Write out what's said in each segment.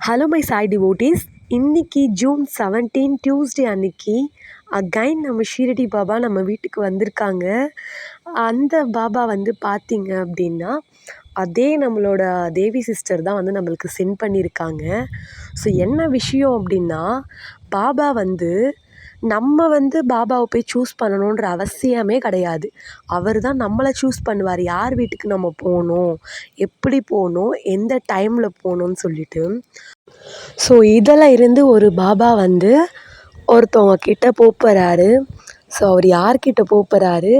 Hello my Sai devotees இன்னைக்கு June seventeen Tuesday அன்னைக்கு again நம்ம ஷீரடி பாபா நம்ம வீட்டுக்கு வந்திருக்காங்க. அந்த பாபா வந்து பார்த்திங்க அப்படின்னா அதே நம்மளோட தேவி சிஸ்டர் தான் வந்து நம்மளுக்கு சென்ட் பண்ணியிருக்காங்க ஸோ என்ன விஷயம் அப்படின்னா பாபா வந்து நம்ம வந்து பாபாவை போய் சூஸ் பண்ணணுன்ற அவசியமே கிடையாது. அவர் தான் நம்மளை சூஸ் பண்ணுவார். யார் வீட்டுக்கு நம்ம போகணும்? எப்படி போகணும்? எந்த டைமில் போகணுன்னு சொல்லிட்டு. ஸோ இதில் இருந்து ஒரு பாபா வந்து ஒருத்தவங்க கிட்ட போகிறாரு ஸோ அவர் யார்கிட்ட போகிறாரு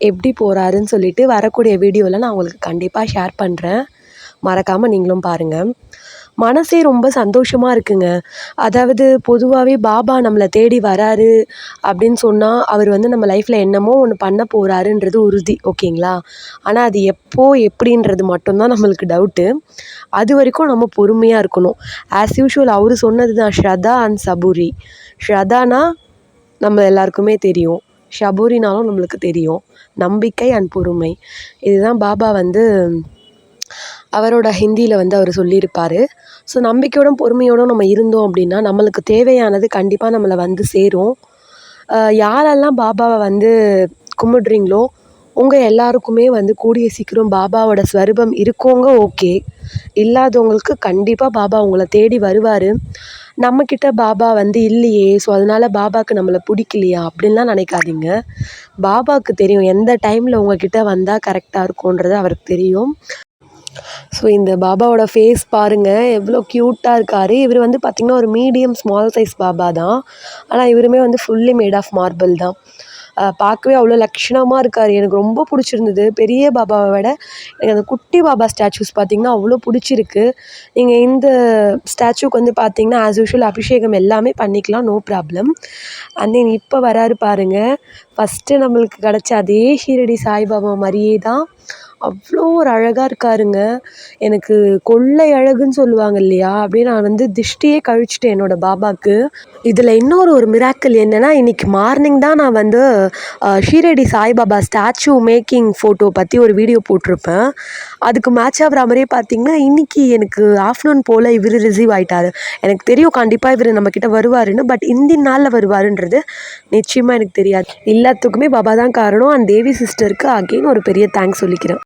எப்படி போகிறாருன்னு சொல்லிட்டு வரக்கூடிய வீடியோவில் நான் உங்களுக்கு கண்டிப்பாக ஷேர் பண்ணுறேன் மறக்காமல் நீங்களும் பாருங்கள் மனசே ரொம்ப சந்தோஷமாக இருக்குங்க. அதாவது பொதுவாகவே பாபா நம்மளை தேடி வராரு அப்படின்னு சொன்னால் அவர் வந்து நம்ம லைஃப்பில் என்னமோ ஒன்று பண்ண போகிறாருன்றது உறுதி ஓகேங்களா? ஆனால் அது எப்போ எப்படின்றது மட்டும்தான் நம்மளுக்கு டவுட்டு அது வரைக்கும் நம்ம பொறுமையாக இருக்கணும். ஆஸ் யூஷுவல் அவர் சொன்னது தான் ஷ்ரதா அண்ட் சபூரி. ஷ்ரதானா நம்ம எல்லாருக்குமே தெரியும். ஷபூரினாலும் நம்மளுக்கு தெரியும். நம்பிக்கை அண்ட் பொறுமை. இதுதான் பாபா வந்து அவரோட ஹிந்தியில் வந்து அவர் சொல்லியிருப்பார். ஸோ நம்பிக்கையோடும் பொறுமையோடும் நம்ம இருந்தோம் அப்படின்னா நம்மளுக்கு தேவையானது கண்டிப்பாக நம்மளை வந்து சேரும். யாரெல்லாம் பாபாவை வந்து கும்பிடுறீங்களோ உங்கள் எல்லாருக்குமே வந்து கூடிய சீக்கிரம் பாபாவோட ஸ்வரூபம் இருக்கவங்க ஓகே. இல்லாதவங்களுக்கு கண்டிப்பாக பாபா உங்களை தேடி வருவார். நம்மக்கிட்ட பாபா வந்து இல்லையே ஸோ அதனால் பாபாவுக்கு நம்மளை பிடிக்கலையா அப்படின்லாம் நினைக்காதீங்க. பாபாவுக்கு தெரியும் எந்த டைமில் உங்கக்கிட்ட வந்தால் கரெக்டாக இருக்கும்ன்றது அவருக்கு தெரியும். ஸோ இந்த பாபாவோட ஃபேஸ் பாருங்கள் எவ்வளோ க்யூட்டாக இருக்கார். இவர் வந்து பார்த்திங்கன்னா ஒரு மீடியம் ஸ்மால் சைஸ் பாபா தான். ஆனால் இவருமே வந்து ஃபுல்லி மேட் ஆஃப் மார்பிள் தான். பார்க்கவே அவ்வளோ லக்ஷணமாக இருக்கார். எனக்கு ரொம்ப பிடிச்சிருந்தது. பெரிய பாபாவை விட எனக்கு அந்த குட்டி பாபா ஸ்டாச்சூஸ் பார்த்திங்கன்னா அவ்வளோ பிடிச்சிருக்கு. நீங்கள் இந்த ஸ்டாச்சுக்கு வந்து பார்த்திங்கன்னா ஆஸ் யூஷுவல் அபிஷேகம் எல்லாமே பண்ணிக்கலாம் நோ ப்ராப்ளம் அண்ட் தென் இப்போ வராரு பாருங்கள் ஃபஸ்ட்டு நம்மளுக்கு கிடச்ச அதே ஷீரடி சாய்பாபா மாதிரியே தான். அவ்வளோ ஒரு அழகாக இருக்காருங்க. எனக்கு கொள்ளை அழகுன்னு சொல்லுவாங்க இல்லையா? அப்படியே நான் வந்து திஷ்டியே கழிச்சிட்டேன் என்னோடய பாபாவுக்கு இதில் இன்னொரு ஒரு மிராக்கல் என்னென்னா இன்றைக்கி மார்னிங் தான் நான் வந்து Shirdi Saibaba statue making photo பற்றி ஒரு வீடியோ போட்டிருப்பேன். அதுக்கு மேட்ச் ஆகிற மாதிரியே பார்த்திங்கன்னா இன்றைக்கி எனக்கு ஆஃப்டர்நூன் போல் இவர் ரிசீவ் ஆகிட்டார் எனக்கு தெரியும் கண்டிப்பாக இவர் நம்மக்கிட்ட வருவாருன்னு பட் இந்த நாளில் வருவாருன்றது நிச்சயமாக எனக்கு தெரியாது. எல்லாத்துக்குமே பாபா தான் காரணம். அண்ட் தேவி சிஸ்டருக்கு அகெயின் ஒரு பெரிய தேங்க்ஸ் சொல்லிக்கிறேன்.